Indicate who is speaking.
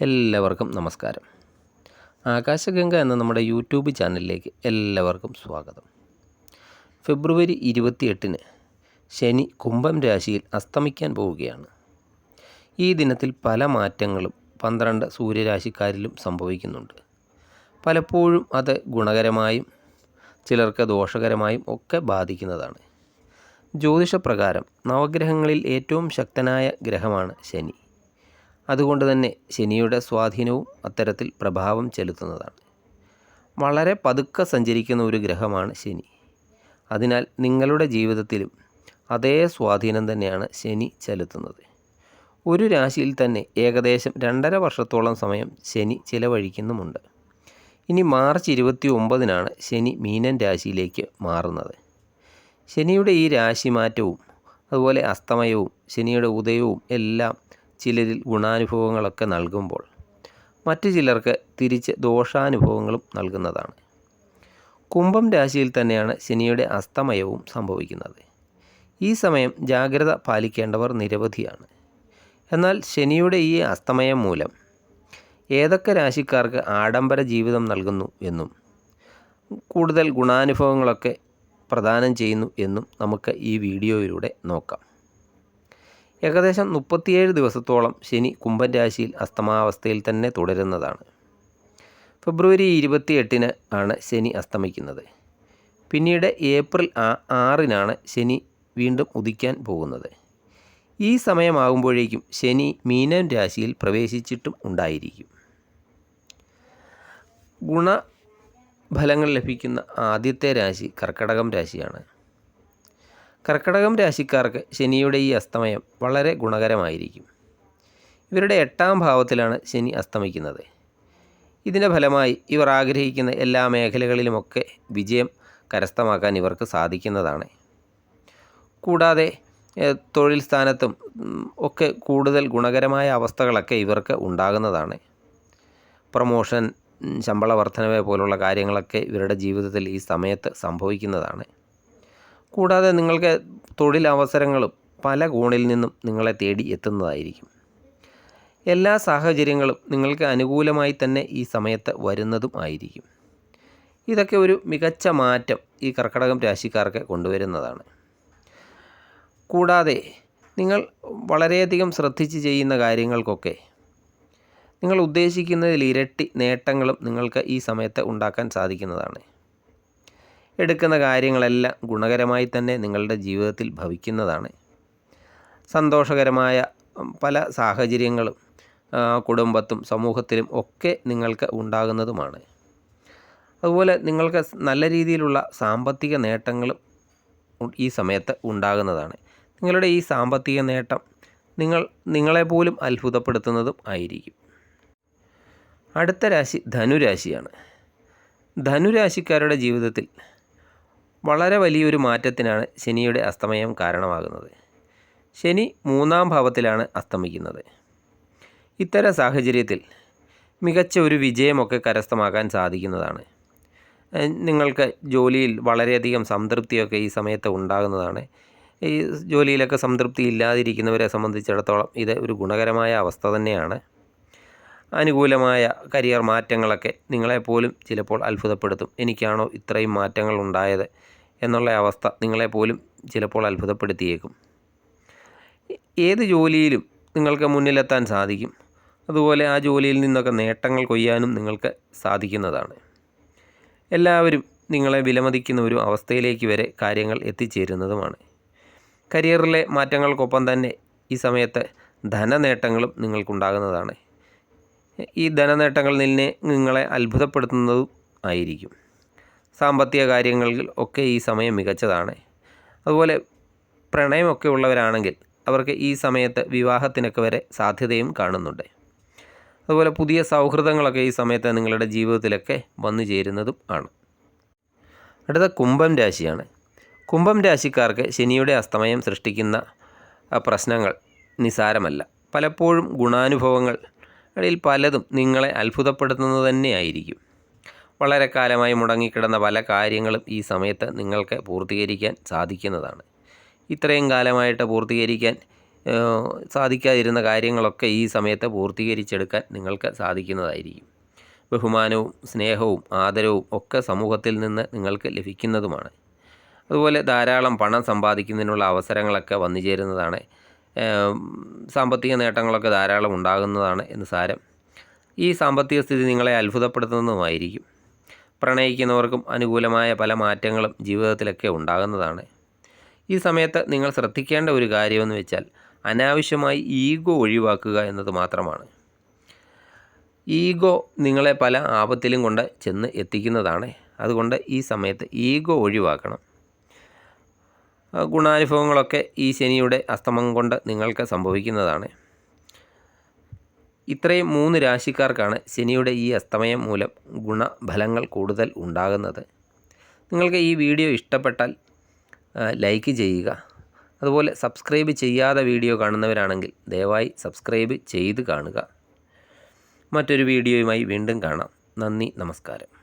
Speaker 1: എല്ലാവർക്കും നമസ്കാരം. ആകാശഗംഗ എന്ന നമ്മുടെ യൂട്യൂബ് ചാനലിലേക്ക് എല്ലാവർക്കും സ്വാഗതം. ഫെബ്രുവരി ഇരുപത്തിയെട്ടിന് ശനി കുംഭം രാശിയിൽ അസ്തമിക്കാൻ പോവുകയാണ്. ഈ ദിനത്തിൽ പല മാറ്റങ്ങളും പന്ത്രണ്ട് സൂര്യരാശിക്കാരിലും സംഭവിക്കുന്നുണ്ട്. പലപ്പോഴും അത് ഗുണകരമായും ചിലർക്ക് ദോഷകരമായും ഒക്കെ ബാധിക്കുന്നതാണ്. ജ്യോതിഷപ്രകാരം നവഗ്രഹങ്ങളിൽ ഏറ്റവും ശക്തനായ ഗ്രഹമാണ് ശനി. അതുകൊണ്ട് തന്നെ ശനിയുടെ സ്വാധീനവും അത്തരത്തിൽ പ്രഭാവം ചെലുത്തുന്നതാണ്. വളരെ പതുക്കെ സഞ്ചരിക്കുന്ന ഒരു ഗ്രഹമാണ് ശനി. അതിനാൽ നിങ്ങളുടെ ജീവിതത്തിലും അതേ സ്വാധീനം തന്നെയാണ് ശനി ചെലുത്തുന്നത്. ഒരു രാശിയിൽ തന്നെ ഏകദേശം രണ്ടര വർഷത്തോളം സമയം ശനി ചിലവഴിക്കുന്നുമുണ്ട്. ഇനി മാർച്ച് ഇരുപത്തി ഒമ്പതിനാണ് ശനി മീനൻ രാശിയിലേക്ക് മാറുന്നത്. ശനിയുടെ ഈ രാശിമാറ്റവും അതുപോലെ അസ്തമയവും ശനിയുടെ ഉദയവും എല്ലാം ചിലരിൽ ഗുണാനുഭവങ്ങളൊക്കെ നൽകുമ്പോൾ മറ്റു ചിലർക്ക് തിരിച്ച് ദോഷാനുഭവങ്ങളും നൽകുന്നതാണ്. കുംഭം രാശിയിൽ തന്നെയാണ് ശനിയുടെ അസ്തമയവും സംഭവിക്കുന്നത്. ഈ സമയം ജാഗ്രത പാലിക്കേണ്ടവർ നിരവധിയാണ്. എന്നാൽ ശനിയുടെ ഈ അസ്തമയം മൂലം ഏതൊക്കെ രാശിക്കാർക്ക് ആഡംബര ജീവിതം നൽകുന്നു എന്നും കൂടുതൽ ഗുണാനുഭവങ്ങളൊക്കെ പ്രദാനം ചെയ്യുന്നു എന്നും നമുക്ക് ഈ വീഡിയോയിലൂടെ നോക്കാം. ഏകദേശം മുപ്പത്തിയേഴ് ദിവസത്തോളം ശനി കുംഭൻ രാശിയിൽ അസ്തമാവസ്ഥയിൽ തന്നെ തുടരുന്നതാണ്. ഫെബ്രുവരി ഇരുപത്തിയെട്ടിന് ആണ് ശനി അസ്തമിക്കുന്നത്. പിന്നീട് ഏപ്രിൽ ആറിനാണ് ശനി വീണ്ടും ഉദിക്കാൻ പോകുന്നത്. ഈ സമയമാകുമ്പോഴേക്കും ശനി മീനൻ രാശിയിൽ പ്രവേശിച്ചിട്ടും ഉണ്ടായിരിക്കും. ഗുണഫലങ്ങൾ ലഭിക്കുന്ന ആദ്യത്തെ രാശി കർക്കടകം രാശിയാണ്. കർക്കടകം രാശിക്കാർക്ക് ശനിയുടെ ഈ അസ്തമയം വളരെ ഗുണകരമായിരിക്കും. ഇവരുടെ എട്ടാം ഭാവത്തിലാണ് ശനി അസ്തമിക്കുന്നത്. ഇതിന്റെ ഫലമായി ഇവർ ആഗ്രഹിക്കുന്ന എല്ലാ മേഖലകളിലുമൊക്കെ വിജയം കരസ്ഥമാക്കാൻ ഇവർക്ക് സാധിക്കുന്നതാണ്. കൂടാതെ തൊഴിൽ സ്ഥാനത്തും ഒക്കെ കൂടുതൽ ഗുണകരമായ അവസ്ഥകളൊക്കെ ഇവർക്ക് ഉണ്ടാകുന്നതാണ്. പ്രൊമോഷൻ ശമ്പള വർധനവ് പോലുള്ള കാര്യങ്ങളൊക്കെ ഇവരുടെ ജീവിതത്തിൽ ഈ സമയത്ത് സംഭവിക്കുന്നതാണ്. കൂടാതെ നിങ്ങൾക്ക് തൊഴിലവസരങ്ങളും പല കോണിൽ നിന്നും നിങ്ങളെ തേടി എത്തുന്നതായിരിക്കും. എല്ലാ സാഹചര്യങ്ങളും നിങ്ങൾക്ക് അനുകൂലമായി തന്നെ ഈ സമയത്ത് വരുന്നതും ആയിരിക്കും. ഇതൊക്കെ ഒരു മികച്ച മാറ്റം ഈ കർക്കടകം രാശിക്കാർക്ക് കൊണ്ടുവരുന്നതാണ്. കൂടാതെ നിങ്ങൾ വളരെയധികം ശ്രദ്ധിച്ച് ചെയ്യുന്ന കാര്യങ്ങൾക്കൊക്കെ നിങ്ങൾ ഉദ്ദേശിക്കുന്നതിൽ ഇരട്ടി നേട്ടങ്ങളും നിങ്ങൾക്ക് ഈ സമയത്ത് ഉണ്ടാക്കാൻ സാധിക്കുന്നതാണ്. എടുക്കുന്ന കാര്യങ്ങളെല്ലാം ഗുണകരമായി തന്നെ നിങ്ങളുടെ ജീവിതത്തിൽ ഭവിക്കുന്നതാണ്. സന്തോഷകരമായ പല സാഹചര്യങ്ങളും കുടുംബത്തും സമൂഹത്തിലും ഒക്കെ നിങ്ങൾക്ക് ഉണ്ടാകുന്നതുമാണ്. അതുപോലെ നിങ്ങൾക്ക് നല്ല രീതിയിലുള്ള സാമ്പത്തിക നേട്ടങ്ങളും ഈ സമയത്ത് ഉണ്ടാകുന്നതാണ്. നിങ്ങളുടെ ഈ സാമ്പത്തിക നേട്ടം നിങ്ങൾ നിങ്ങളെപ്പോലും അത്ഭുതപ്പെടുത്തുന്നതും ആയിരിക്കും. അടുത്ത രാശി ധനുരാശിയാണ്. ധനുരാശിക്കാരുടെ ജീവിതത്തിൽ വളരെ വലിയൊരു മാറ്റത്തിനാണ് ശനിയുടെ അസ്തമയം കാരണമാകുന്നത്. ശനി മൂന്നാം ഭാവത്തിലാണ് അസ്തമിക്കുന്നത്. ഇത്തരം സാഹചര്യത്തിൽ മികച്ച ഒരു വിജയമൊക്കെ കരസ്ഥമാക്കാൻ സാധിക്കുന്നതാണ്. നിങ്ങൾക്ക് ജോലിയിൽ വളരെയധികം സംതൃപ്തിയൊക്കെ ഈ സമയത്ത് ഉണ്ടാകുന്നതാണ്. ഈ ജോലിയിലൊക്കെ സംതൃപ്തി ഇല്ലാതിരിക്കുന്നവരെ സംബന്ധിച്ചിടത്തോളം ഇത് ഒരു ഗുണകരമായ അവസ്ഥ തന്നെയാണ്. അനുകൂലമായ കരിയർ മാറ്റങ്ങളൊക്കെ നിങ്ങളെപ്പോലും ചിലപ്പോൾ അത്ഭുതപ്പെടുത്തും. എനിക്കാണോ ഇത്രയും മാറ്റങ്ങൾ ഉണ്ടായത് എന്നുള്ള അവസ്ഥ നിങ്ങളെ പോലും ചിലപ്പോൾ അത്ഭുതപ്പെടുത്തിയേക്കും. ഏത് ജോലിയിലും നിങ്ങൾക്ക് മുന്നിലെത്താൻ സാധിക്കും. അതുപോലെ ആ ജോലിയിൽ നിന്നൊക്കെ നേട്ടങ്ങൾ കൊയ്യാനും നിങ്ങൾക്ക് സാധിക്കുന്നതാണ്. എല്ലാവരും നിങ്ങളെ വിലമതിക്കുന്ന ഒരു അവസ്ഥയിലേക്ക് വരെ കാര്യങ്ങൾ എത്തിച്ചേരുന്നതുമാണ്. കരിയറിലെ മാറ്റങ്ങൾക്കൊപ്പം തന്നെ ഈ സമയത്ത് ധനനേട്ടങ്ങളും നിങ്ങൾക്കുണ്ടാകുന്നതാണ്. ഈ ധനനേട്ടങ്ങൾ നിന്നെ നിങ്ങളെ അത്ഭുതപ്പെടുത്തുന്നതും ആയിരിക്കും. സാമ്പത്തിക കാര്യങ്ങളിൽ ഒക്കെ ഈ സമയം മികച്ചതാണ്. അതുപോലെ പ്രണയമൊക്കെ ഉള്ളവരാണെങ്കിൽ അവർക്ക് ഈ സമയത്ത് വിവാഹത്തിനൊക്കെ വരെ സാധ്യതയും കാണുന്നുണ്ട്. അതുപോലെ പുതിയ സൗഹൃദങ്ങളൊക്കെ ഈ സമയത്ത് നിങ്ങളുടെ ജീവിതത്തിലൊക്കെ വന്നു ചേരുന്നതും ആണ്. അടുത്ത കുംഭം രാശിയാണ്. കുംഭം രാശിക്കാർക്ക് ശനിയുടെ അസ്തമയം സൃഷ്ടിക്കുന്ന പ്രശ്നങ്ങൾ നിസാരമല്ല. പലപ്പോഴും ഗുണാനുഭവങ്ങൾ ിൽ പലതും നിങ്ങളെ അത്ഭുതപ്പെടുത്തുന്നത് തന്നെയായിരിക്കും. വളരെ കാലമായി മുടങ്ങിക്കിടന്ന പല കാര്യങ്ങളും ഈ സമയത്ത് നിങ്ങൾക്ക് പൂർത്തീകരിക്കാൻ സാധിക്കുന്നതാണ്. ഇത്രയും കാലമായിട്ട് പൂർത്തീകരിക്കാൻ സാധിക്കാതിരുന്ന കാര്യങ്ങളൊക്കെ ഈ സമയത്ത് പൂർത്തീകരിച്ചെടുക്കാൻ നിങ്ങൾക്ക് സാധിക്കുന്നതായിരിക്കും. ബഹുമാനവും സ്നേഹവും ആദരവും ഒക്കെ സമൂഹത്തിൽ നിന്ന് നിങ്ങൾക്ക് ലഭിക്കുന്നതുമാണ്. അതുപോലെ ധാരാളം പണം സമ്പാദിക്കുന്നതിനുള്ള അവസരങ്ങളൊക്കെ വന്നു ചേരുന്നതാണ്. സാമ്പത്തിക നേട്ടങ്ങളൊക്കെ ധാരാളം ഉണ്ടാകുന്നതാണ് എന്ന് സാരം ഈ സാമ്പത്തിക സ്ഥിതി നിങ്ങളെ അത്ഭുതപ്പെടുത്തുന്നതുമായിരിക്കും. പ്രണയിക്കുന്നവർക്കും അനുകൂലമായ പല മാറ്റങ്ങളും ജീവിതത്തിലൊക്കെ ഉണ്ടാകുന്നതാണ്. ഈ സമയത്ത് നിങ്ങൾ ശ്രദ്ധിക്കേണ്ട ഒരു കാര്യമെന്ന് വെച്ചാൽ അനാവശ്യമായി ഈഗോ ഒഴിവാക്കുക എന്നത് മാത്രമാണ്. ഈഗോ നിങ്ങളെ പല ആപത്തിലും കൊണ്ട് ചെന്ന് എത്തിക്കുന്നതാണ്. അതുകൊണ്ട് ഈ സമയത്ത് ഈഗോ ഒഴിവാക്കണം. ഗുണാനുഭവങ്ങളൊക്കെ ഈ ശനിയുടെ അസ്തമം കൊണ്ട് നിങ്ങൾക്ക് സംഭവിക്കുന്നതാണ്. ഇത്രയും മൂന്ന് രാശിക്കാർക്കാണ് ശനിയുടെ ഈ അസ്തമയം മൂലം ഗുണഫലങ്ങൾ കൂടുതൽ ഉണ്ടാകുന്നത്. നിങ്ങൾക്ക് ഈ വീഡിയോ ഇഷ്ടപ്പെട്ടാൽ ലൈക്ക് ചെയ്യുക. അതുപോലെ സബ്സ്ക്രൈബ് ചെയ്യാതെ വീഡിയോ കാണുന്നവരാണെങ്കിൽ ദയവായി സബ്സ്ക്രൈബ് ചെയ്ത് കാണുക. മറ്റൊരു വീഡിയോയുമായി വീണ്ടും കാണാം. നന്ദി നമസ്കാരം.